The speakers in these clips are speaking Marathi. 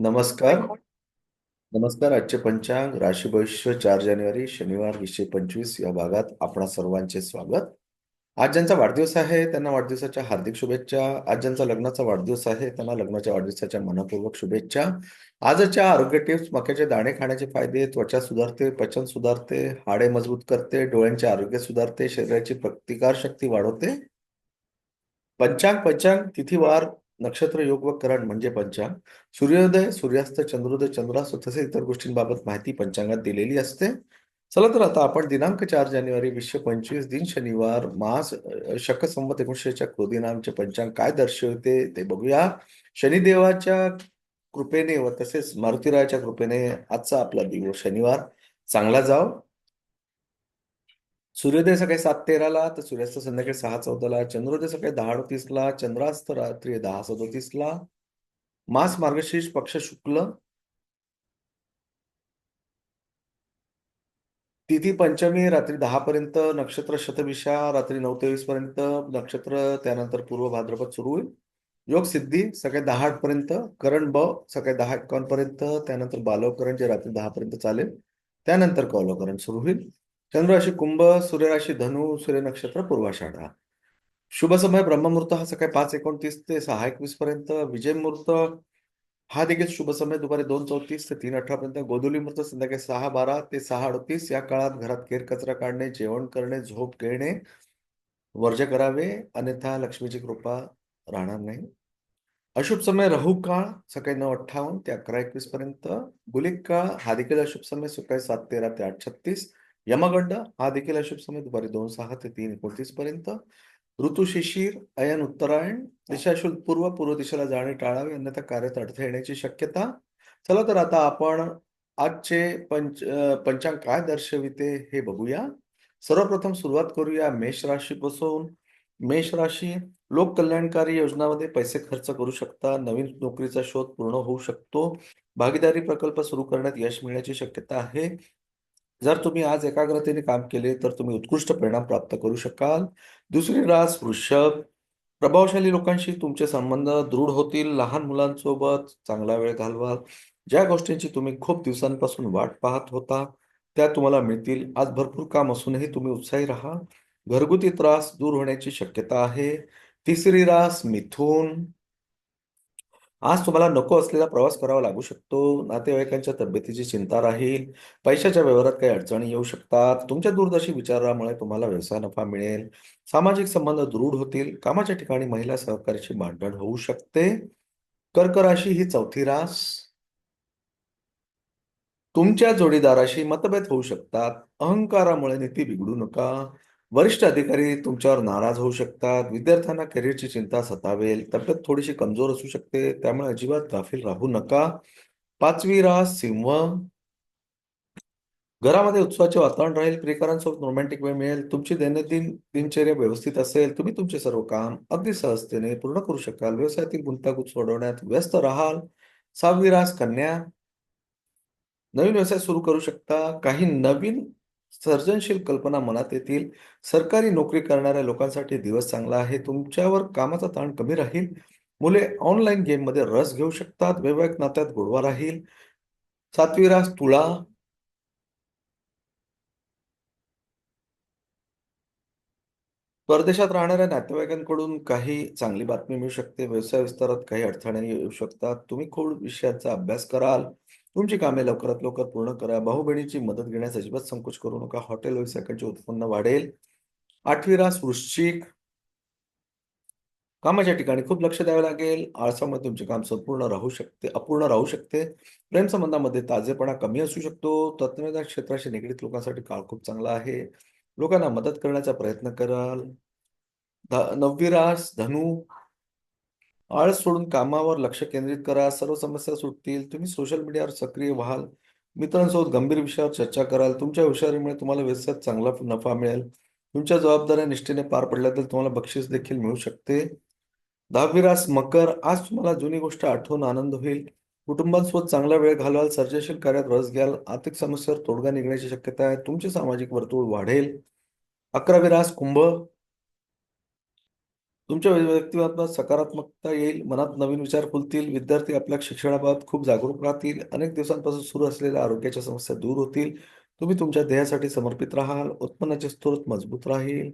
नमस्कार. नमस्कार आजचे पंचांग. राशी भविष्य चार जानेवारी शनिवार वीसशे पंचवीस. या भागात आपणा सर्वांचे स्वागत. आज ज्यांचा वाढदिवस आहे त्यांना वाढदिवसाच्या हार्दिक शुभेच्छा. आज ज्यांचा लग्नाचा वाढदिवस आहे त्यांना लग्नाच्या वाढदिवसाच्या मनपूर्वक शुभेच्छा. आजच्या आरोग्य टिप्स मक्याचे दाणे खाण्याचे फायदे त्वचा सुधारते पचन सुधारते हाडे मजबूत करते डोळ्यांचे आरोग्य सुधारते शरीराची प्रतिकार शक्ती वाढवते. पंचांग पंचांग तिथीवार नक्षत्र योग व करण म्हणजे पंचांग. सूर्योदय सूर्यास्त चंद्रोदय चंद्रास्त तसेच इतर गोष्टींबाबत माहिती पंचांगात दिलेली असते. चला तर आता आपण दिनांक चार जानेवारी वीसशे पंचवीस दिन शनिवार मास शक संवत एकोणीसशेच्या क्रोधी पंचांग काय दर्शवते ते बघूया. शनिदेवाच्या कृपेने व तसेच मारुतीरायाच्या कृपेने आजचा आपला दिवस शनिवार. चांगला जाव. सूर्योदय सकाळी सात तेराला तर सूर्यास्त संध्याकाळी सहा चौदाला चंद्रोदय सकाळी दहा अडतीसला चंद्रास्त रात्री दहा सदोतीसला मास मार्गशीर्ष पक्ष शुक्ल तिथी पंचमी रात्री दहा पर्यंत नक्षत्र शतभिषा रात्री नऊ तेवीस पर्यंत नक्षत्र त्यानंतर पूर्व भाद्रपद सुरू होईल. योग सिद्धी सकाळी दहा आठ पर्यंत करण ब सकाळी दहा एकावन्न पर्यंत त्यानंतर बालवकरण जे रात्री दहा पर्यंत चालेल त्यानंतर कौलवकरण सुरू होईल. चंद्रराशी कुंभ सूर्यराशी धनु सूर्य नक्षत्र पूर्वाषाढा शुभ समय ब्रह्ममुहूर्त हा सकाळी पाच एकोणतीस ते सहा एकवीस पर्यंत. विजय मुहूर्त हा देखील शुभ समय दुपारी दोन चौतीस ते तीन अठरा पर्यंत. गोधुली मुहूर्त संध्याकाळी सहा बारा ते सहा अडतीस. या काळात घरात केर कचरा काढणे जेवण करणे झोप घेणे वर्ज करावे. अन्यथा लक्ष्मीची कृपा राहणार नाही. अशुभ समय राहू काळ सकाळी नऊ अठ्ठावन्न ते अकरा एकवीस पर्यंत. गुलिक काळ हा देखील अशुभ समय सकाळी सात तेरा ते आठ छत्तीस. यमगंड हा देखील अशुभ समय दुपारी दोन सहा ते तीन एकोणतीस पर्यंत. ऋतू शिशिर अयन उत्तरायण दिशाशुल पूर्व पूर्व दिशेला जाणे टाळावे अन्यथा कार्यात अडथळे येण्याची शक्यता. चला तर आता आपण आजचे पंच पंचांग काय दर्शविते हे बघूया. सर्वप्रथम सुरुवात करूया मेष राशीपासून मेष राशी लोक कल्याणकारी योजनांमध्ये पैसे खर्च करू शकता नवीन नोकरीचा शोध पूर्ण होऊ शकतो. भागीदारी प्रकल्प सुरू करण्यात यश मिळण्याची शक्यता आहे. जर तुम्ही आज एकाग्रतेने काम केले तर तुम्ही उत्कृष्ट परिणाम प्राप्त करू शकाल. दुसरी रास वृषभ. प्रभावशाली लोकांशी तुमचे संबंध दृढ होतील. लहान मुलांसोबत चांगला वेळ घालवाल. ज्या गोष्टींची तुम्ही खूप दिवसांपासून वाट पाहत होता त्या तुम्हाला मिळतील. आज भरपूर काम असूनही तुम्ही उत्साही राहा. घरगुती त्रास दूर होण्याची शक्यता आहे. तिसरी रास मिथून. आज तुम्हाला नको असलेला प्रवास करावा लागू शकतो. नातेवाईकांच्या तब्येतीची चिंता राहील. पैशाच्या व्यवहारात काही अडचणी येऊ शकतात. तुमच्या दूरदर्शी विचारामुळे तुम्हाला व्यवसाय नफा मिळेल. सामाजिक संबंध दृढ होतील. कामाच्या ठिकाणी महिला सहकार्याची भांडण होऊ शकते. कर्क राशी ही चौथी रास. तुमच्या जोडीदाराशी मतभेद होऊ शकतात. अहंकारामुळे नीती बिघडू नका. वरिष्ठ अधिकारी तुमच्यावर नाराज होऊ शकतात विद्यार्थ्यांना करिअरची चिंता सतावेल तब्येत थोडीशी कमजोर असू शकते त्यामुळे अजिबात गाफील राहू नका. पाचवी रास सिंह. घरामध्ये उत्सवाचे वातावरण राहील प्रियकरांसोबत रोमॅन्टिक वेळ मिळेल तुमची दैनंदिन दिनचर्या व्यवस्थित असेल तुम्ही तुमचे सर्व काम अगदी सहजतेने पूर्ण करू शकाल व्यवसायातील गुंतागुंत सोडवण्यात व्यस्त राहाल. सहावी रास कन्या. नवीन व्यवसाय सुरू करू शकता काही नवीन सर्जनशील कल्पना मनात येतील. सरकारी नोकरी करणाऱ्या लोकांसाठी दिवस चांगला आहे. तुमच्यावर कामाचा ताण कमी राहील. मुले ऑनलाईन गेममध्ये रस घेऊ शकतात. वैवाहिक नात्यात गोडवा राहील. सातवी रास तुळा परदेशात राहणाऱ्या नातेवाईकांकडून काही चांगली बातमी मिळू शकते. व्यवसाय विस्तारात काही अडथळे येऊ शकतात. तुम्ही खोड विषयाचा अभ्यास कराल. तुमची कामे लवकरात लवकर पूर्ण करा. भाऊबहिणीची मदत घेण्यास अजिबात संकोच करू नका. हॉटेल व्यवसायाचे उत्पन्न वाढेल. आठवी रास वृश्चिक. कामाच्या ठिकाणी खूप लक्ष द्यावे लागेल. आळसामुळे तुमचे काम संपूर्ण राहू शकते अपूर्ण राहू शकते. प्रेमसंबंधामध्ये ताजेपणा कमी असू शकतो. तत्वज्ञान क्षेत्राशी निगडीत लोकांसाठी काळ खूप चांगला आहे. लोकांना मदत करण्याचा प्रयत्न कराल. नववी रास धनु. आळस सोडून कामावर लक्ष केंद्रित करा सर्व समस्या सुटतील. तुम्ही सोशल मीडियावर सक्रिय व्हाल. मित्रांसोबत गंभीर विषयावर चर्चा कराल. तुमच्या हुशारीमुळे तुम्हाला व्यवसायात चांगला नफा मिळेल. तुमच्या जबाबदाऱ्या निष्ठेने पार पडल्या तर तुम्हाला बक्षीस देखील मिळू शकते. दहावी रास मकर. आज तुम्हाला जुनी गोष्ट आठवून आनंद होईल. कुटुंबांसोबत चांगला वेळ घालवाल सर्जनशील कार्यात रस घ्याल आर्थिक समस्यावर तोडगा निघण्याची शक्यता आहे. तुमचे सामाजिक वर्तुळ वाढेल. अकरावी रास कुंभ. तुमच्या व्यक्तिमत्वात सकारात्मकता येईल मनात नवीन विचार फुलतील विद्यार्थी आपल्या शिक्षणाबाबत खूप जागरूक राहतील अनेक दिवसांपासून सुरू असलेल्या आरोग्याच्या समस्या दूर होतील. तुम्ही तुमच्या ध्येयासाठी समर्पित राहाल उत्पन्नाचे स्रोत मजबूत राहील.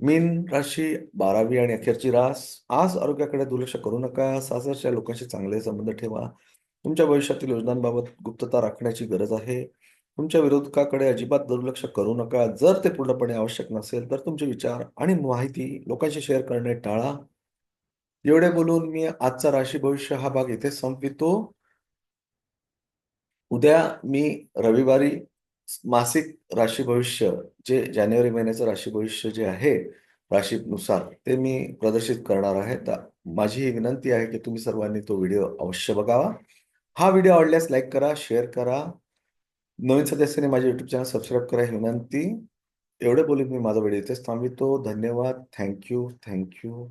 मीन राशी बारावी आणि अखेरची रास. आज आरोग्याकडे दुर्लक्ष करू नका सासरच्या लोकांशी चांगले संबंध ठेवा. तुमच्या भविष्यातील योजनांबाबत गुप्तता राखण्याची गरज आहे. तुमच्या विरोधकाकडे अजिबात दुर्लक्ष करू नका. जर ते पूर्णपणे आवश्यक नसेल तर तुमचे विचार आणि माहिती लोकांशी शेअर करणे टाळा. एवढे बोलून मी आजचा राशी भविष्य हा भाग इथे संपवितो. उद्या मी रविवारी मासिक राशी भविष्य जे जानेवारी महिन्याचं राशी भविष्य जे आहे राशीनुसार ते मी प्रदर्शित करणार आहे. तर माझी ही विनंती आहे की तुम्ही सर्वांनी तो व्हिडिओ अवश्य बघावा. हा व्हिडिओ आवडल्यास लाईक करा शेअर करा. नवीन सदस्याने माझे युट्यूब चॅनल सबस्क्राईब करा ही विनंती एवढे बोलून मी माझा वेळ इथेच थांबवितो धन्यवाद. Thank you thank you